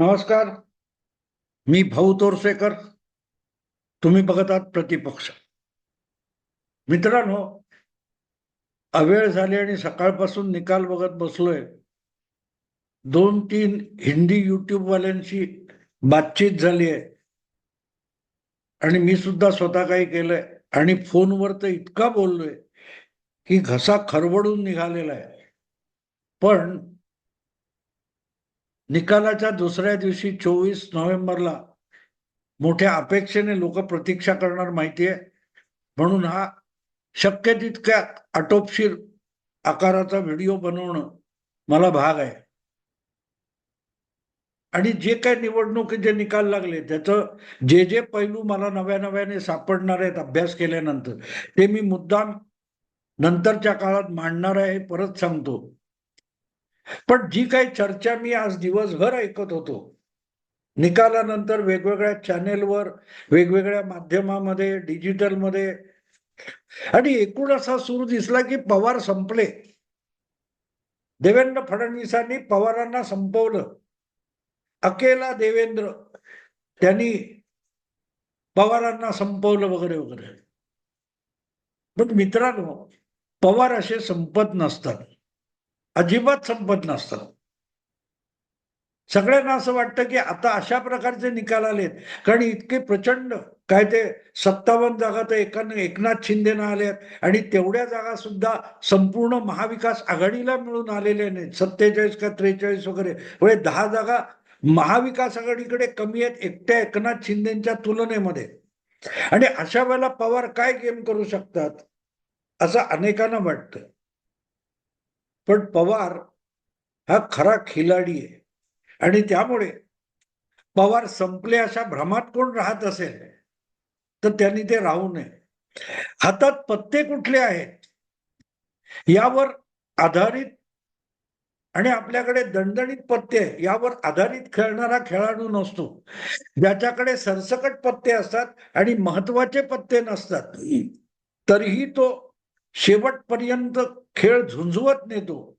नमस्कार. मी भाऊ तोरसेकर. तुम्ही बघत आहात प्रतिपक्ष. मित्रांनो अवेळ झाली आणि सकाळपासून निकाल बघत बसलोय. दोन तीन हिंदी युट्यूब वाल्यांशी बातचीत झाली आहे. आणि मी सुद्धा स्वतः काही केलंय. आणि फोनवर तर इतका बोललोय की घसा खरवडून निघालेला आहे. पण निकालाच्या दुसऱ्या दिवशी चोवीस नोव्हेंबरला मोठ्या अपेक्षेने लोक प्रतीक्षा करणार माहिती आहे? म्हणून हा शक्य तितक्या आटोपशीर आकाराचा व्हिडिओ बनवणं मला भाग आहे. आणि जे काय निवडणुकीचे निकाल लागले त्याचं जे जे पैलू मला नव्या नव्याने सापडणार आहेत अभ्यास केल्यानंतर ते मी मुद्दाम नंतरच्या काळात मांडणार आहे हे परत सांगतो. पण जी काही चर्चा मी आज दिवसभर ऐकत होतो निकालानंतर वेगवेगळ्या चॅनेलवर वेगवेगळ्या माध्यमामध्ये डिजिटलमध्ये आणि एकूण असा सूर दिसला की पवार संपले. देवेंद्र फडणवीसांनी पवारांना संपवलं. अकेला देवेंद्र त्यांनी पवारांना संपवलं वगैरे वगैरे. पण मित्रांनो पवार असे संपत नसतात. अजिबात संपत नसतात सगळ्यांना असं वाटतं की आता अशा प्रकारचे निकाल आलेत. कारण इतके प्रचंड काय ते सत्तावन्न जागा तर एकानं एकनाथ शिंदेनं आल्यात. आणि तेवढ्या जागा सुद्धा संपूर्ण महाविकास आघाडीला मिळून आलेल्या नाहीत. सत्तेचाळीस का त्रेचाळीस वगैरे. म्हणजे दहा जागा महाविकास आघाडीकडे कमी आहेत एकट्या एकनाथ शिंदेच्या तुलनेमध्ये. आणि अशा वेळेला पवार काय गेम करू शकतात? असं अनेकांना वाटतं. पण पवार हा खरा खिलाडी आहे. आणि त्यामुळे पवार संपले अशा भ्रमात कोण राहत असेल? तर त्यांनी ते राहू नये. हातात पत्ते कुठले आहेत? यावर आधारित आणि आपल्याकडे दणदणीत पत्ते यावर आधारित खेळणारा खेळाडू नसतो. ज्याच्याकडे सरसकट पत्ते असतात आणि महत्त्वाचे पत्ते नसतात तरीही तो शेवटपर्यंत खेळ झुंजवत नेतो.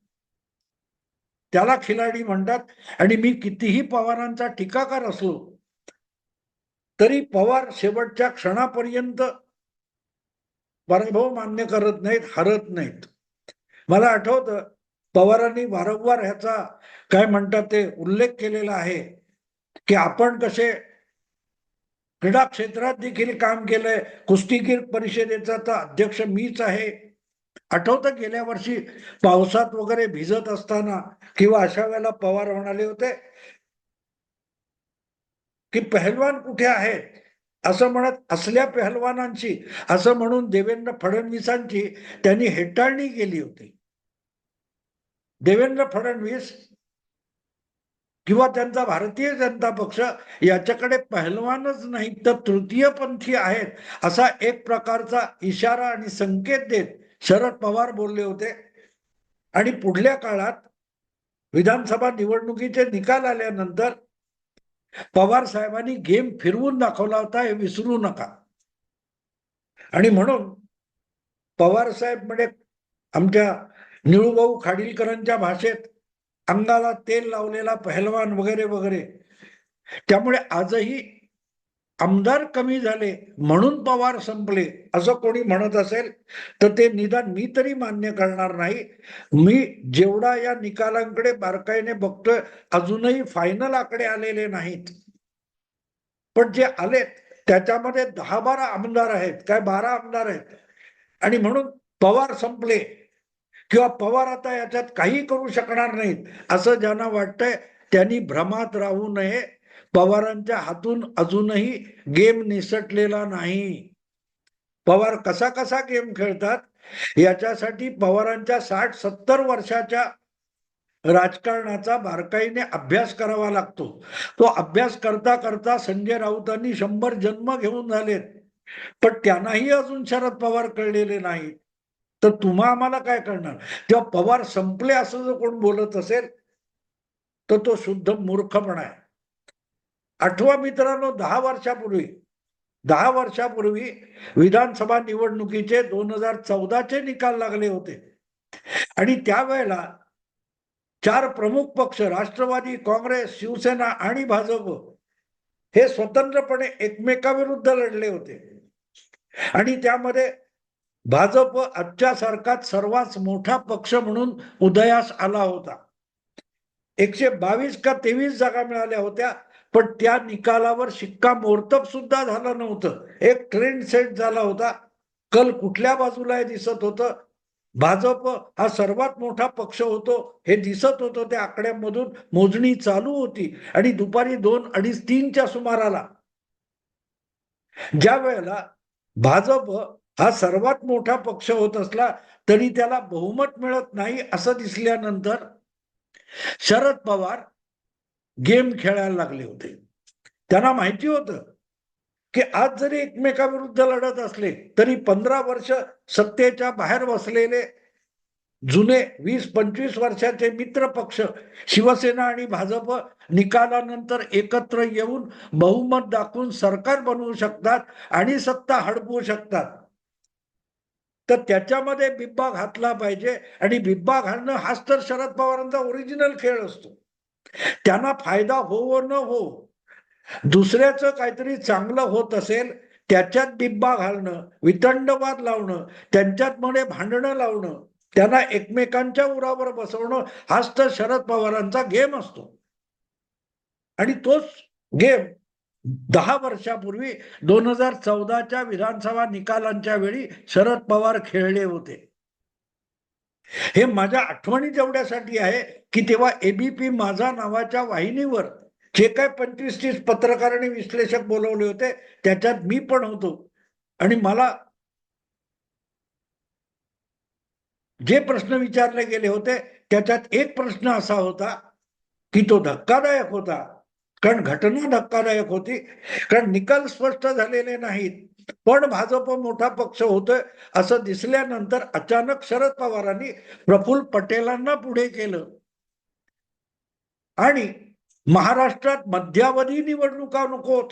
त्याला खिलाडी म्हणतात आणि मी कितीही पवारांचा टीकाकार असलो तरी पवार शेवटच्या क्षणापर्यंत पराभव मान्य करत नाहीत हरत नाहीत. मला आठवतं पवारांनी वारंवार ह्याचा काय म्हणतात ते उल्लेख केलेला आहे की आपण कसे क्रीडा क्षेत्रात देखील काम केलंय. कुस्तीगीर परिषदेचा तर अध्यक्ष मीच आहे. आठवतं गेल्या वर्षी पावसात वगैरे भिजत असताना किंवा अशा वेळेला पवार म्हणाले होते की पहलवान कुठे आहेत? असं म्हणत असल्या पहलवानांची असं म्हणून देवेंद्र फडणवीसांची त्यांनी हेटाळणी केली होती. देवेंद्र फडणवीस किंवा त्यांचा भारतीय जनता पक्ष याच्याकडे पहलवानच नाही तर तृतीयपंथी आहेत असा एक प्रकारचा इशारा आणि संकेत देत शरद पवार बोलले होते. आणि पुढल्या काळात विधानसभा निवडणुकीचे निकाल आल्यानंतर पवार साहेबांनी गेम फिरवून दाखवला होता हे विसरू नका. आणि म्हणून पवार साहेब म्हणजे आमच्या निळूभाऊ खाडीलकरांच्या भाषेत अंगाला तेल लावलेला पहलवान वगैरे वगैरे. त्यामुळे आजही आमदार कमी झाले म्हणून पवार संपले असं कोणी म्हणत असेल तर ते निदान मी तरी मान्य करणार नाही. मी जेवढा या निकालांकडे बारकाईने बघतोय अजूनही फायनल आकडे आलेले नाहीत. पण जे आलेत त्याच्यामध्ये दहा बारा आमदार आहेत काय बारा आमदार आहेत. आणि म्हणून पवार संपले किंवा पवार आता याच्यात काही करू शकणार नाहीत असं ज्यांना वाटतंय त्यांनी भ्रमात राहू नये. पवारांच्या हातून अजूनही गेम निसटलेला नाही. पवार कसा कसा गेम खेळतात याच्यासाठी पवारांच्या साठ सत्तर वर्षाच्या राजकारणाचा बारकाईने अभ्यास करावा लागतो. तो अभ्यास करता करता संजय राऊतांनी शंभर जन्म घेऊन झालेत पण त्यांनाही अजून शरद पवार कळलेले नाही तर तुम्हा आम्हाला काय करणार तेव्हा पवार संपले असं जर कोण बोलत असेल तर तो शुद्ध मूर्खपणा आहे. आठवा मित्रांनो दहा वर्षापूर्वी दहा वर्षापूर्वी विधानसभा निवडणुकीचे दोन हजार चौदाचे निकाल लागले होते. आणि त्यावेळेला चार प्रमुख पक्ष राष्ट्रवादी काँग्रेस शिवसेना आणि भाजप हे स्वतंत्रपणे एकमेकाविरुद्ध लढले होते. आणि त्यामध्ये भाजप आजच्या सारखाच सर्वात मोठा पक्ष म्हणून उदयास आला होता. एकशे बावीस का तेवीस जागा मिळाल्या होत्या पण त्या निकालावर शिक्कामोर्तब सुद्धा झालं नव्हतं. एक ट्रेंड सेट झाला होता. कल कुठल्या बाजूला हे दिसत होतं? भाजप हा सर्वात मोठा पक्ष होतो. हे दिसत होतं त्या आकड्यांमधून. मोजणी चालू होती. आणि दुपारी दोन अडीच तीनच्या सुमाराला ज्या वेळेला भाजप हा सर्वात मोठा पक्ष होत असला तरी त्याला बहुमत मिळत नाही असं दिसल्यानंतर शरद पवार गेम खेळायला लागले होते. त्यांना माहिती होतं की आज जरी एकमेकाविरुद्ध लढत असले तरी पंधरा वर्ष सत्तेच्या बाहेर बसलेले जुने वीस पंचवीस वर्षाचे मित्र पक्ष शिवसेना आणि भाजप निकालानंतर एकत्र येऊन बहुमत दाखवून सरकार बनवू शकतात आणि सत्ता हडपवू शकतात. तर त्याच्यामध्ये बिब्बा घातला पाहिजे आणि बिब्बा घालणं हाच तर शरद पवारांचा ओरिजिनल खेळ असतो. त्यांना फायदा हो न हो दुसऱ्याचं काहीतरी चांगलं होत असेल त्याच्यात बिब्बा घालणं वितंडवाद लावणं त्यांच्यात मध्ये भांडणं लावणं त्यांना एकमेकांच्या उरावर बसवणं हाच तर शरद पवारांचा गेम असतो. आणि तोच गेम दहा वर्षापूर्वी दोन हजार चौदाच्या विधानसभा निकालांच्या वेळी शरद पवार खेळले होते. हे माझ्या आठवणी जेवढ्यासाठी आहे की तेव्हा एबीपी माझा नावाच्या वाहिनीवर जे काय पंचवीस तीस पत्रकार आणि विश्लेषक बोलवले होते त्याच्यात मी पण होतो. आणि मला जे प्रश्न विचारले गेले होते त्याच्यात एक प्रश्न असा होता की तो धक्कादायक होता. कारण घटना धक्कादायक होती. कारण निकाल स्पष्ट झालेले नाहीत. पण भाजप मोठा पक्ष होतोय असं दिसल्यानंतर अचानक शरद पवारांनी प्रफुल्ल पटेलांना पुढे केलं. आणि महाराष्ट्रात मध्यावधी निवडणुका नकोत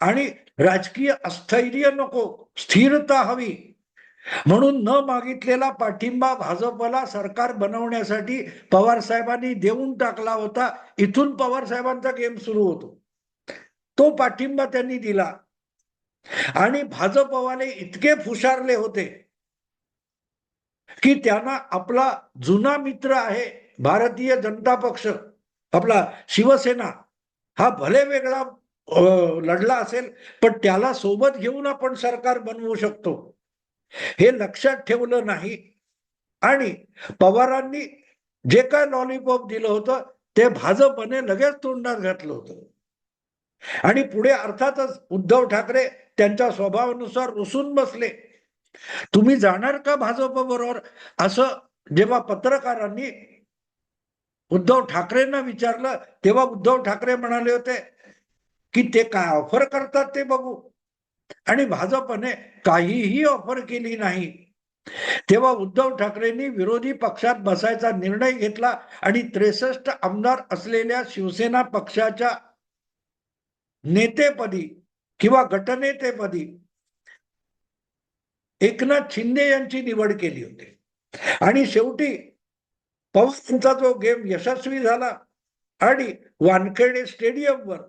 आणि राजकीय अस्थैर्य नको स्थिरता हवी. म्हणून न मागितलेला पाठिंबा भाजपला सरकार बनवण्यासाठी पवार साहेबांनी देऊन टाकला होता. इथून पवार साहेबांचा गेम सुरू होतो. तो पाठिंबा त्यांनी दिला. आणि भाजपवाले इतके फुशारले होते की त्यांना आपला जुना मित्र आहे भारतीय जनता पक्ष आपला शिवसेना हा भले वेगळा लढला असेल पण त्याला सोबत घेऊन आपण सरकार बनवू शकतो. हे लक्षात ठेवलं नाही. आणि पवारांनी जे काय लॉलीपॉप दिलं होतं ते भाजपने लगेच तोंडात घातलं होतं. आणि पुढे अर्थातच उद्धव ठाकरे त्यांच्या स्वभावानुसार रुसून बसले. तुम्ही जाणार का भाजप बरोबर असं जेव्हा पत्रकारांनी उद्धव ठाकरेंना विचारलं तेव्हा उद्धव ठाकरे म्हणाले होते की ते काय ऑफर करतात ते बघू. आणि भाजपने काहीही ऑफर केली नाही. तेव्हा उद्धव ठाकरेंनी विरोधी पक्षात बसायचा निर्णय घेतला आणि त्रेसष्ट आमदार असलेल्या शिवसेना पक्षाच्या नेतेपदी किंवा गटनेतेपदी एकनाथ शिंदे यांची निवड केली होती. आणि शेवटी पवारांचा जो गेम यशस्वी झाला आणि वानखेडे स्टेडियमवर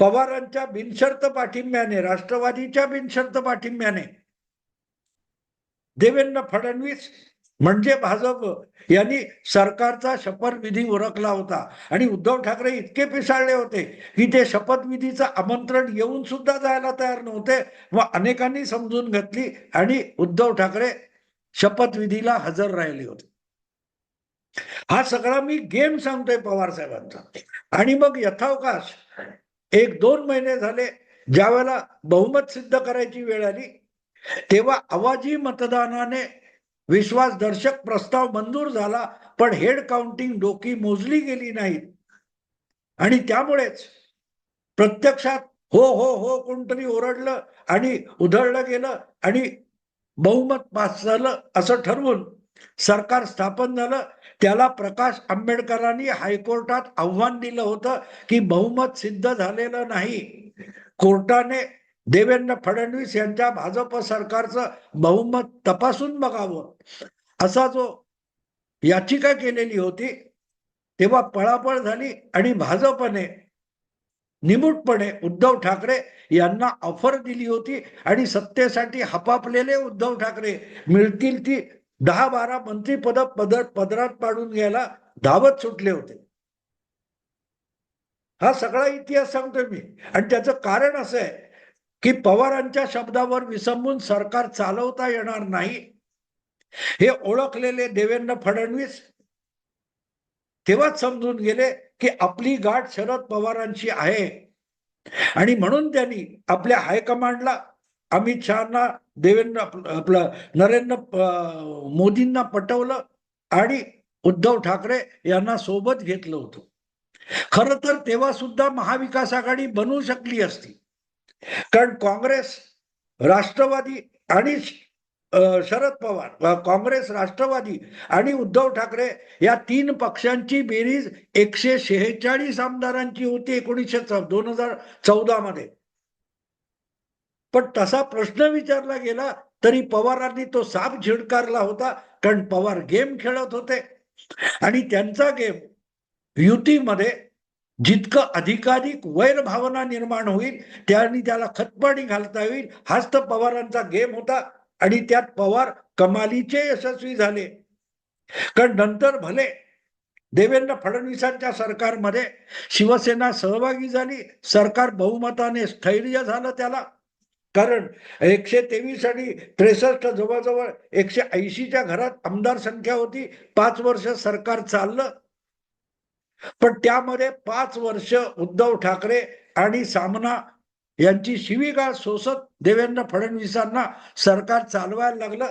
पवारांच्या बिनशर्त पाठिंब्याने राष्ट्रवादीच्या बिनशर्त पाठिंब्याने देवेंद्र फडणवीस म्हणजे भाजप यांनी सरकारचा शपथविधी ओळखला होता. आणि उद्धव ठाकरे इतके पिसाळले होते की ते शपथविधीचं आमंत्रण येऊन सुद्धा जायला तयार नव्हते व अनेकांनी समजून घेतली आणि उद्धव ठाकरे शपथविधीला हजर राहिले होते. हा सगळा मी गेम सांगतोय पवार साहेबांचा. आणि मग यथावकाश एक दोन महिने झाले ज्यावेळेला बहुमत सिद्ध करायची वेळ आली तेव्हा आवाजी मतदानाने विश्वासदर्शक प्रस्ताव मंजूर झाला पण हेड काउंटिंग डोकी मोजली गेली नाहीत. आणि त्यामुळेच प्रत्यक्षात हो हो हो कोणतरी ओरडलं आणि उधळलं गेलं आणि बहुमत पास झालं असं ठरवून सरकार स्थापन झालं. त्याला प्रकाश आंबेडकरांनी हायकोर्टात आव्हान दिलं होतं की बहुमत सिद्ध झालेलं नाही. कोर्टाने देवेंद्र फडणवीस यांच्या भाजप सरकारचं बहुमत तपासून बघावं. असा जो याचिका केलेली होती तेव्हा पळापळ झाली आणि भाजपने निमूटपणे उद्धव ठाकरे यांना ऑफर दिली होती आणि सत्तेसाठी हपापलेले उद्धव ठाकरे मिळतील ती दहा बारा मंत्रीपद पद पदरात पाडून घ्यायला धावत सुटले होते. हा सगळा इतिहास सांगतोय मी. आणि त्याचं कारण असं आहे की पवारांच्या शब्दावर विसंबून सरकार चालवता येणार नाही. हे ओळखलेले देवेंद्र फडणवीस तेव्हाच समजून गेले की आपली गाठ शरद पवारांची आहे. आणि म्हणून त्यांनी आपल्या हायकमांडला अमित शहाना देवेंद्र आपलं नरेंद्र मोदींना पटवलं आणि उद्धव ठाकरे यांना सोबत घेतलं होतं. खर तर तेव्हा सुद्धा महाविकास आघाडी बनवू शकली असती. कारण काँग्रेस राष्ट्रवादी आणि शरद पवार काँग्रेस राष्ट्रवादी आणि उद्धव ठाकरे या तीन पक्षांची बेरीज एकशे शेहेचाळीस आमदारांची होती एकोणीसशे दोन हजार चौदा मध्ये पण तसा प्रश्न विचारला गेला तरी पवारांनी तो साप झिडकारला होता कारण पवार गेम खेळत होते. आणि त्यांचा गेम युतीमध्ये जितकं अधिकाधिक वैरभावना निर्माण होईल त्याने त्याला खतपाणी घालता येईल. हाच तर पवारांचा गेम होता आणि त्यात पवार कमालीचे यशस्वी झाले. कारण नंतर भले देवेंद्र फडणवीसांच्या सरकारमध्ये शिवसेना सहभागी झाली सरकार बहुमताने स्थैर्य झालं त्याला. कारण एकशे तेवीस आणि त्रेसष्ट जवळजवळ एकशे ऐंशीच्या घरात आमदार संख्या होती. पाच वर्ष सरकार चाललं पण त्यामध्ये पाच वर्ष उद्धव ठाकरे आणि सामना यांची शिवीगाळ सोसत देवेंद्र फडणवीसांना सरकार चालवायला लागलं.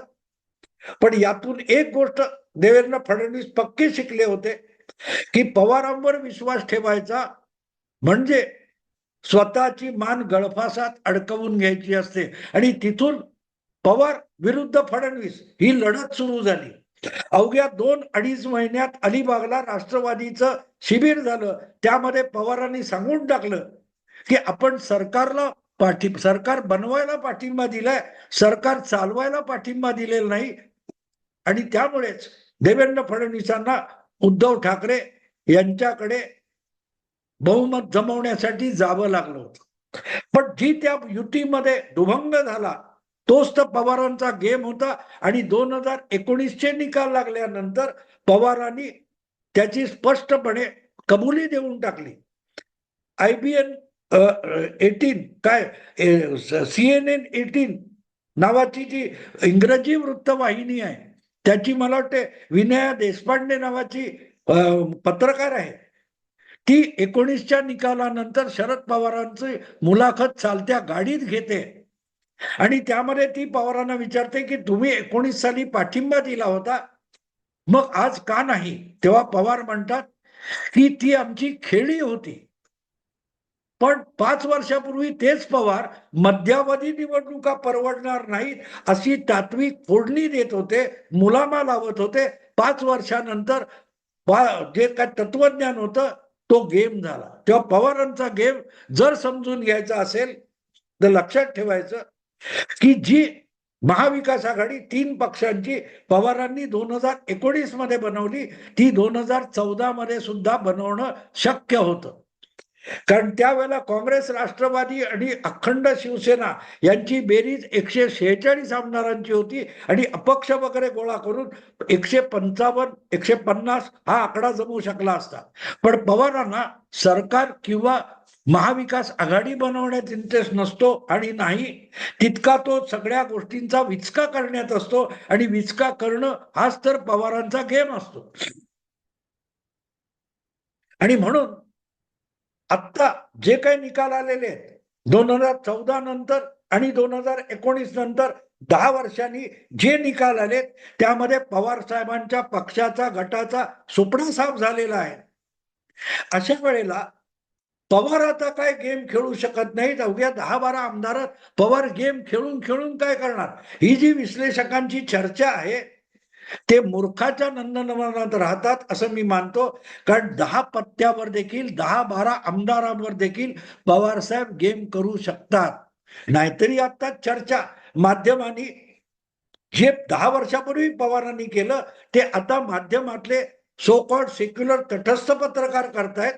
पण यातून एक गोष्ट देवेंद्र फडणवीस पक्के शिकले होते की पवारांवर विश्वास ठेवायचा म्हणजे स्वतःची मान गळफासात अडकवून घ्यायची असते. आणि तिथून पवार विरुद्ध फडणवीस ही लढत सुरू झाली. अवघ्या दोन अडीच महिन्यात अलिबागला राष्ट्रवादीचं शिबिर झालं. त्यामध्ये पवारांनी सांगून टाकलं की आपण सरकारला पाठी सरकार बनवायला पाठिंबा दिलाय सरकार चालवायला पाठिंबा दिलेला नाही. आणि त्यामुळेच देवेंद्र फडणवीसांना उद्धव ठाकरे यांच्याकडे बहुमत जमवण्यासाठी जावं लागलं होतं. पण जी त्या युतीमध्ये दुभंग झाला तोच तर पवारांचा गेम होता आणि दोन हजार एकोणीसचे निकाल लागल्यानंतर पवारांनी त्याची स्पष्टपणे कबुली देऊन टाकली. आय बी एन एटीन काय सी एन एन एटीन नावाची जी इंग्रजी वृत्तवाहिनी आहे त्याची मला वाटते विनया देशपांडे नावाची पत्रकार आहे. ती एकोणीसच्या निकालानंतर शरद पवारांची मुलाखत चालत्या गाडीत घेते. आणि त्यामध्ये ती पवारांना विचारते की तुम्ही एकोणीस साली पाठिंबा दिला होता. मग आज का नाही? तेव्हा पवार म्हणतात की ती आमची खेळी होती. पण पाच वर्षापूर्वी तेच पवार मध्यावधी निवडणुका परवडणार नाहीत अशी तात्विक फोडणी देत होते मुलामा लावत होते. पाच वर्षानंतर जे काय तत्वज्ञान होतं तो गेम झाला. तेव्हा पवारांचा गेम जर समजून घ्यायचा असेल तर लक्षात ठेवायचं की जी महाविकास आघाडी तीन पक्षांची पवारांनी दोन हजार एकोणीसमध्ये बनवली ती दोन हजार चौदा मध्ये सुद्धा बनवणं शक्य होतं. कारण त्यावेळेला काँग्रेस राष्ट्रवादी आणि अखंड शिवसेना यांची बेरीज एकशे शेहेचाळीस आमदारांची होती आणि अपक्ष वगैरे गोळा करून एकशे पंचावन्न एकशे पन्नास हा आकडा जमवू शकला असता. पण पवारांना सरकार किंवा महाविकास आघाडी बनवण्यात इंटरेस्ट नसतो आणि नाही तितका तो सगळ्या गोष्टींचा विचका करण्यात असतो आणि विचका करणं हाच तर पवारांचा गेम असतो. आणि म्हणून आत्ता जे काही निकाल आलेले आहेत दोन हजार चौदा नंतर आणि दोन हजार एकोणीस नंतर दहा वर्षांनी जे निकाल आलेत त्यामध्ये पवार साहेबांच्या पक्षाचा गटाचा सुपडा साफ झालेला आहे. अशा वेळेला पवार आता काय गेम खेळू शकत नाहीत. अवघ्या दहा बारा आमदारात पवार गेम खेळून खेळून काय करणार? ही जी विश्लेषकांची चर्चा आहे ते मूर्खाच्या नंदनवनात राहतात असं मी मानतो. कारण दहा पत्त्यावर देखील दहा बारा आमदारांवर देखील पवार साहेब गेम करू शकतात. नाहीतरी आता चर्चा माध्यमांनी जे दहा वर्षापूर्वी पवारांनी केलं ते आता माध्यमातले सो कॉल्ड सेक्युलर तटस्थ पत्रकार करतायत.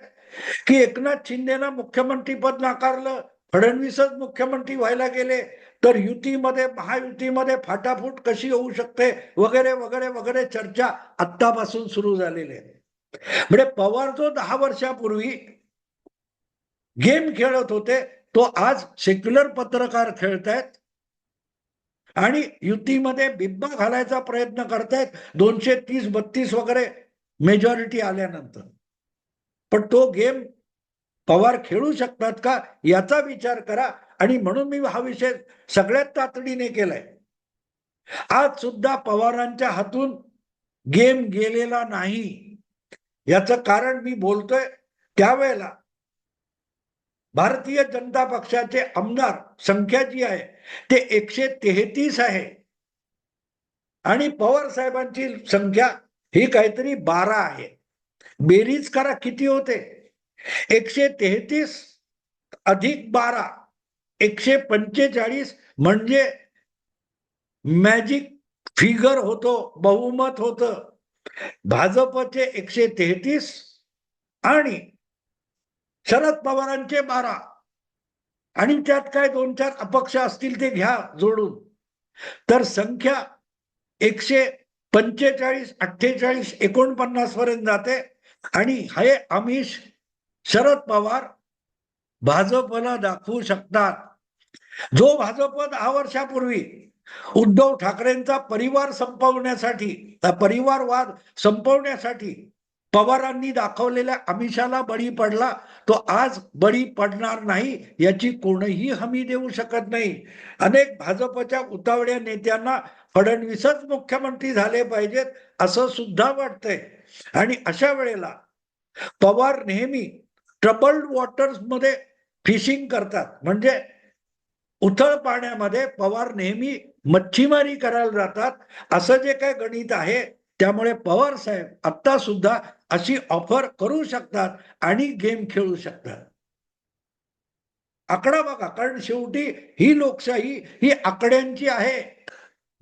की एकनाथ शिंदेना मुख्यमंत्री पद नाकारलं फडणवीसच मुख्यमंत्री व्हायला गेले तर युतीमध्ये महायुतीमध्ये फाटाफूट कशी होऊ शकते वगैरे वगैरे वगैरे चर्चा आत्तापासून सुरू झालेली आहे. म्हणजे पवार जो दहा वर्षापूर्वी गेम खेळत होते तो आज सेक्युलर पत्रकार खेळतायत आणि युतीमध्ये बिब्बा घालायचा प्रयत्न करतायत दोनशे तीस बत्तीस वगैरे मेजॉरिटी आल्यानंतर. पण तो गेम पवार खेळू शकतात का याचा विचार करा. आणि म्हणून मी हा विषय सगळ्यात तातडीने केलाय. आज सुद्धा पवारांच्या हातून गेम गेलेला नाही. याचं कारण मी बोलतोय त्यावेळेला भारतीय जनता पक्षाचे आमदार संख्या जी आहे ते एकशे तेहतीस आहे. आणि पवार साहेबांची संख्या ही काहीतरी बारा आहे. बेरीज करा किती होते? एकशे तेहतीस अधिक बारा एकशे पंचेचाळीस म्हणजे मॅजिक फिगर होतो बहुमत होत. भाजपचे एकशे तेहतीस आणि शरद पवारांचे बारा. आणि त्यात काय दोन चार अपक्ष असतील ते घ्या जोडून. तर संख्या एकशे पंचेचाळीस अठ्ठेचाळीस एकोणपन्नास पर्यंत जाते. आणि हे आमिष शरद पवार भाजपला दाखवू शकतात. जो भाजप दहा वर्षापूर्वी उद्धव ठाकरेंचा परिवार संपवण्यासाठी परिवारवाद संपवण्यासाठी पवारांनी दाखवलेल्या आमिषाला बळी पडला तो आज बळी पडणार नाही याची कोणीही हमी देऊ शकत नाही. अनेक भाजपच्या उतावळ्या नेत्यांना फडणवीसच मुख्यमंत्री झाले पाहिजेत असं सुद्धा वाटतंय. आणि अशा वेळेला पवार नेहमी ट्रबल्ड वॉटर्समध्ये फिशिंग करतात. म्हणजे उथळ पाण्यामध्ये पवार नेहमी मच्छीमारी करायला जातात. असं जे काय गणित आहे त्यामुळे पवार साहेब आता सुद्धा अशी ऑफर करू शकतात आणि गेम खेळू शकतात. आकडा बघा कारण शेवटी ही लोकशाही ही आकड्यांची आहे.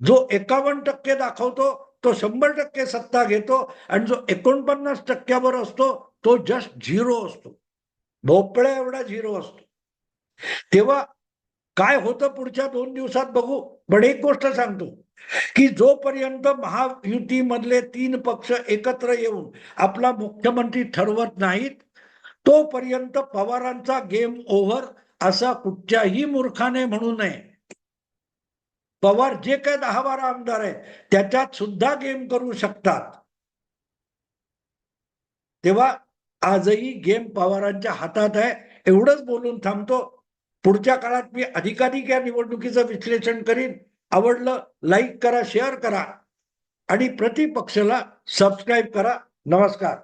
जो एकावन्न टक्के दाखवतो तो शंभर टक्के सत्ता घेतो आणि जो एकोणपन्नास टक्क्यावर असतो तो जस्ट झिरो असतो. भोपळ्या एवढा झिरो असतो. तेव्हा काय होतं पुढच्या दोन दिवसात बघू. पण एक गोष्ट सांगतो की जोपर्यंत महायुतीमधले तीन पक्ष एकत्र येऊन आपला मुख्यमंत्री ठरवत नाहीत तोपर्यंत पवारांचा गेम ओव्हर असा कुठच्याही मूर्खाने म्हणू नये. पवार जे काय दहा बारा आमदार आहेत त्याच्यात सुद्धा गेम करू शकतात. तेव्हा आजही गेम पवारांच्या हातात आहे एवढंच बोलून थांबतो. पुढच्या काळात मी अधिकाधिक या निवडणुकीचं विश्लेषण करीन. आवडलं लाईक करा शेअर करा. आणि प्रतिपक्षला सबस्क्राईब करा. नमस्कार.